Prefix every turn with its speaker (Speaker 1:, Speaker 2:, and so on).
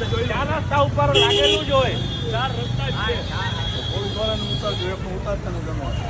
Speaker 1: ચાર રસ્તા ઉપર લાગેલું જ હોય.
Speaker 2: ચાર રસ્તા
Speaker 1: ઉતારતા
Speaker 2: ને જમવા